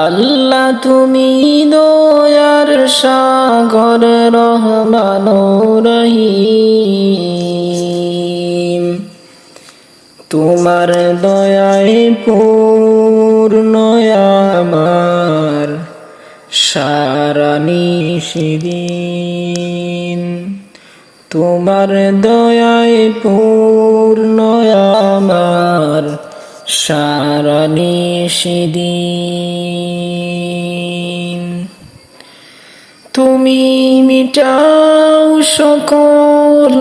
আল্লাহ তুমি দয়ার সাগর রহমান রহিম। তোমার দয়ায় পূর্ণ আমার সারা নিষিদিন তোমার দয়ায় পূর্ণ আমার সারা নিষিদিন তুমি মিটাও সকল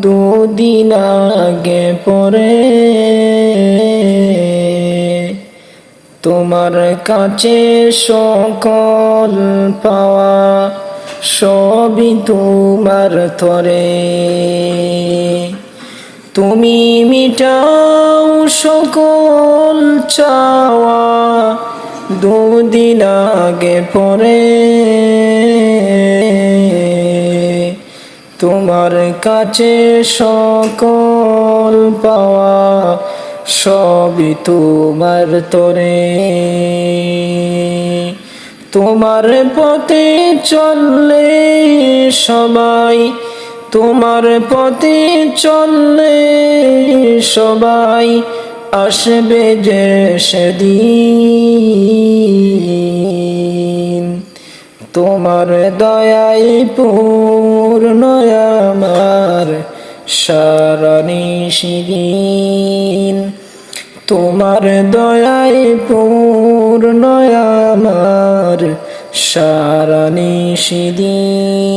দুদিন আগে পরে। তোমার কাছে সকল পাওয়া সবই তোমার তরে। তুমি মিটাও সকল চাওয়া দুদিন আগে পরে তোমার কাছে সকল পাওয়া সবই তোমার তরে। তোমার পথে চললে সবাই, তোমার পথে চললে সবাই আসবে যে সেদিন। তোমার দয়াই পূর্ণ আমার সারা নিষিদিন তোমার দয়াই পূর্ণ আমার সারা নিষিদিন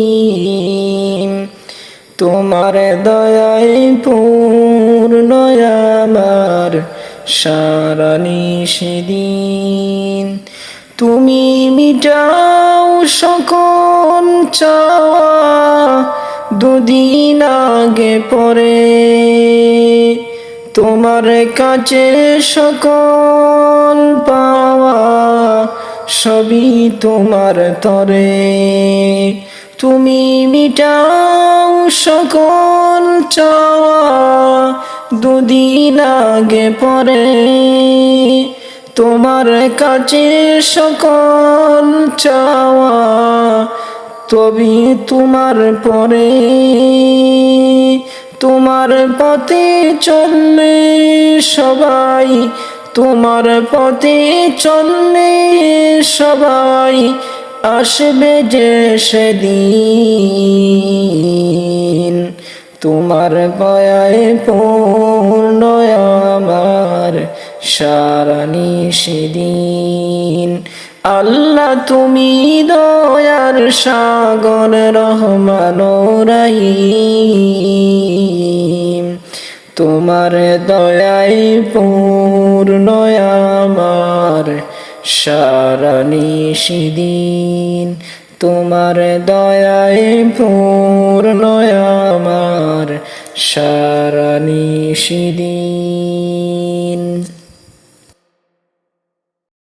তোমার দয়ায় পূর্ণ আমার সারা নিষিদিন তুমি মিটাও সকল চাওয়া দুদিন আগে পরে। তোমার কাছে সকল পাওয়া সবই তোমার তরে। তুমি মিটাও সকল চাওয়া, দুদিন আগে পরে। তোমার কাছে সকল চাওয়া, তবে তোমার পরে। তোমার পথে চললে সবাই, তোমার পথে চললে সবাই। আসবে যে সেদিন। তোমার পয়ায় পূর্ণ আমার সারা নিষেদিন। আল্লাহ তুমি দয়ার সাগর, রহমান রহিম। তোমার দয়ায় পূর্ণ সারা তোমার দয়ায় পূর্ণ আমার। সারা